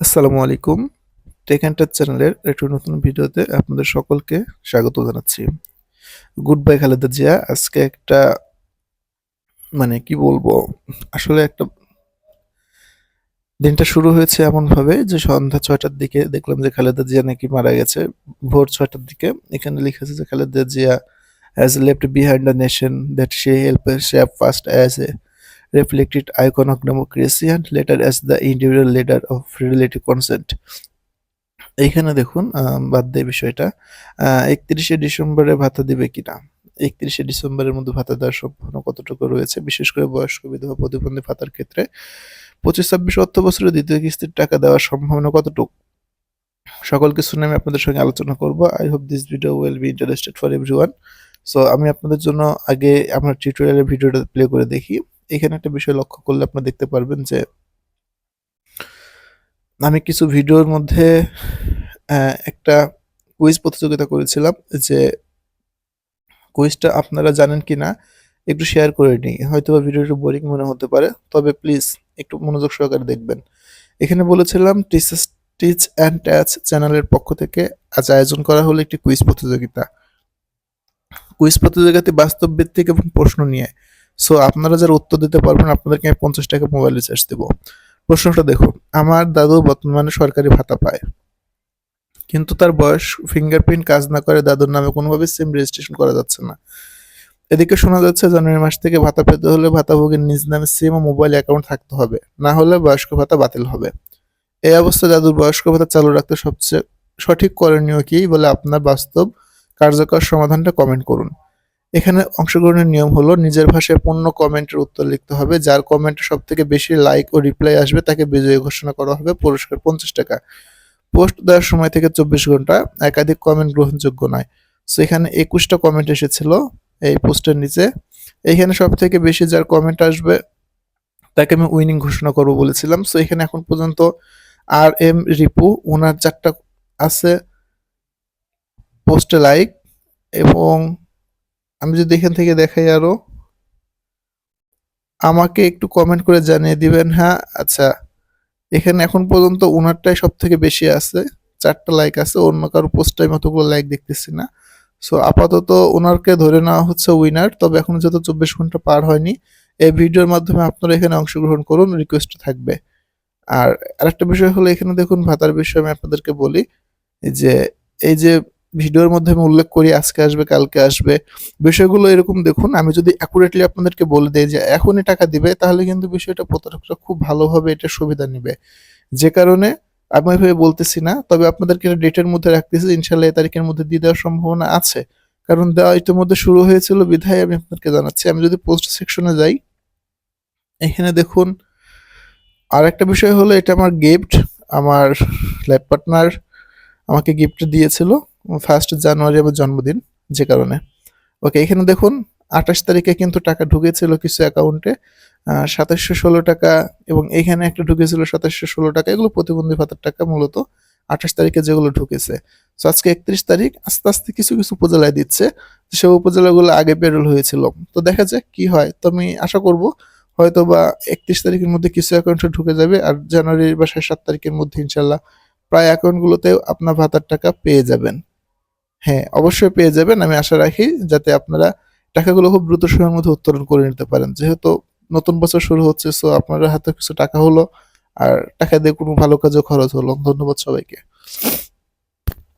আসসালামু আলাইকুম। Take and touch চ্যানেলের একটি নতুন ভিডিওতে আপনাদের সকলকে স্বাগত জানাচ্ছি। গুড বাই খালেদা জিয়া, আজকে একটা মানে কি বলব, আসলে একটা দিনটা শুরু হয়েছে এমন ভাবে যে সন্ধ্যা ছয়টার দিকে দেখলাম যে খালেদা জিয়া নাকি মারা গেছে। ভোর ছয়টার দিকে এখানে লিখেছে যে Khaleda Zia has left behind the nation that she help shape first as a reflected icon of democracy and later as the individual leader of relative consent. এইখানে দেখুন বাদ দেয় বিষয়টা। একত্রিশে ডিসেম্বরে ভাতা দিবে কিনা? একত্রিশে ডিসেম্বরের মধ্যে ভাতা দেওয়ার সম্ভাবনা কতটুকু রয়েছে? বিশেষ করে বয়স্ক বিধবা প্রতিবন্ধী ভাতার ক্ষেত্রে পঁচিশ ছাব্বিশ অর্থ বছরের দ্বিতীয় কিস্তির টাকা দেওয়ার সম্ভাবনা কতটুকু? সকল কিছু নিয়ে আমি আপনাদের সঙ্গে আলোচনা করব। I hope this video will be interested for everyone so আমি আপনাদের জন্য আগে আমার টিউটোরিয়ালের ভিডিওটা প্লে করে দেখি। এখানে একটা বিষয় লক্ষ্য করলে আপনারা দেখতে পারবেন যে, আমি কিছু ভিডিওর মধ্যে একটা কুইজ প্রতিযোগিতা করেছিলাম যে কুইজটা আপনারা জানেন কি না একটু শেয়ার করে নিই। হয়তো বা ভিডিওটা বোরিং মনে হতে পারে, তবে প্লিজ একটু মনোযোগ সহকারে দেখবেন। এখানে বলেছিলাম টিচার্স টিচ অ্যান্ড ট্যাচ চ্যানেলের পক্ষ থেকে আজ আয়োজন করা হলো একটি কুইজ প্রতিযোগিতা। কুইজ প্রতিযোগিতাতে বাস্তব ভিত্তিক এবং প্রশ্ন নিয়ে। সো আপনারা যারা উত্তর দিতে পারবেন, আপনাদেরকে আমি পঞ্চাশ টাকা মোবাইল রিচার্জ দেবো। প্রশ্নটা দেখুন আমার দাদু বর্তমানে সরকারি ভাতা পায়, কিন্তু তার বয়স ফিঙ্গারপ্রিন্ট কাজ না করে দাদুর নামে কোনোভাবে সিম রেজিস্ট্রেশন করা যাচ্ছে না। এদিকে শোনা যাচ্ছে, জানুয়ারি মাস থেকে ভাতা পেতে হলে ভাতাভোগীর নিজ নামে সিম ও মোবাইল অ্যাকাউন্ট থাকতে হবে, না হলে বয়স্ক ভাতা বাতিল হবে। এই অবস্থায় দাদুর বয়স্ক ভাতা চালু রাখতে সবচেয়ে সঠিক করণীয় কি বলে আপনার বাস্তব কার্যকর সমাধানটা কমেন্ট করুন। এখানে অংশগ্রহণের নিয়ম হলো নিজের ভাষায় পূর্ণ কমেন্টের উত্তর লিখতে হবে, যার কমেন্টে সব থেকে বেশি লাইক ও রিপ্লাই আসবে তাকে বিজয়ী ঘোষণা করা হবে, পুরস্কার পঞ্চাশ টাকা। পোস্ট দেওয়ার সময় থেকে চব্বিশ ঘণ্টা একাধিক কমেন্ট গ্রহণযোগ্য নয়। সো এখানে একুশটা কমেন্ট এসেছিল এই পোস্টের নিচে। এখানে সব থেকে বেশি যার কমেন্ট আসবে তাকে আমি উইনিং ঘোষণা করব বলেছিলাম। সো এখানে এখন পর্যন্ত আর এম রিপু ওনার চারটা আছে পোস্টে লাইক এবং আমি যদি এখান থেকে দেখাই আরও, আমাকে একটু কমেন্ট করে জানিয়ে দিবেন হ্যাঁ? আচ্ছা এখানে এখন পর্যন্ত ওনারটাই সব থেকে বেশি আছে, চারটা লাইক আছে, অন্য কারও পোস্টে আমি অতগুলো লাইক দেখতেছি না। সো আপাতত ওনারকে ধরে নেওয়া হচ্ছে উইনার তবে এখন যত চব্বিশ ঘণ্টা পার হয়নি, এই ভিডিওর মাধ্যমে আপনারা এখানে অংশগ্রহণ করুন রিকোয়েস্ট থাকবে। আর আরেকটা বিষয় হলো, এখানে দেখুন ভাতার বিষয়ে আমি আপনাদেরকে বলি, যে এই যে ভিডিওর মধ্যে আমি উল্লেখ করি, আজকে আসবে, কালকে আসবে। বিষয়গুলো এরকম দেখুন, আমি যদি অ্যাকুরেটলি আপনাদেরকে বলে দিই যে এখনই টাকা দিবে, তাহলে কিন্তু বিষয়টা প্রতারকরা খুব ভালোভাবে এটা সুবিধা নেবে। যে কারণে আমি ওইভাবে বলতেছি না, তবে আপনাদেরকে ডেটের মধ্যে রাখতেছি ইনশাল্লাহ এই তারিখের মধ্যে দিয়ে দেওয়ার সম্ভাবনা আছে। কারণ দেওয়া ইতিমধ্যে শুরু হয়েছিল, বিধায় আমি আপনাদেরকে জানাচ্ছি। আমি যদি পোস্ট সেকশনে যাই, এখানে দেখুন আর একটা বিষয় হলো, এটা আমার গিফট আমার ল্যাব পার্টনার আমাকে গিফট দিয়েছিল। ফার্স্ট জানুয়ারি আমার জন্মদিন, যে কারণে। ওকে এখানে দেখুন, আঠাশ তারিখে কিন্তু টাকা ঢুকেছিল কিছু অ্যাকাউন্টে সাতাশশো ষোলো টাকা এবং এখানে একটা ঢুকেছিল সাতাশশো ষোলো টাকা। এগুলো প্রতিবন্ধী ভাতার টাকা মূলত আঠাশ তারিখে যেগুলো ঢুকেছে। তো আজকে একত্রিশ তারিখ, আস্তে আস্তে কিছু কিছু উপজেলায় দিচ্ছে। সে উপজেলাগুলো আগে পেরোল হয়েছিল। তো দেখা যাক কি হয়। তো আমি আশা করব হয়তো বা একত্রিশ তারিখের মধ্যে কিছু অ্যাকাউন্টে ঢুকে যাবে আর জানুয়ারি বা সাত তারিখের মধ্যে ইনশাল্লাহ প্রায় অ্যাকাউন্টগুলোতে আপনার ভাতার টাকা পেয়ে যাবেন। হ্যাঁ অবশ্যই পেয়ে যাবেন। আমি আশা রাখি যাতে আপনারা টাকাগুলো খুব দ্রুত সময়ের মধ্যে উত্তোলন করে নিতে পারেন। যেহেতু নতুন বছর শুরু হচ্ছে সো আপনার হাতে কিছু টাকা হলো, আর টাকা দিয়ে কোনো ভালো কাজে খরচ হলো। ধন্যবাদ সবাইকে।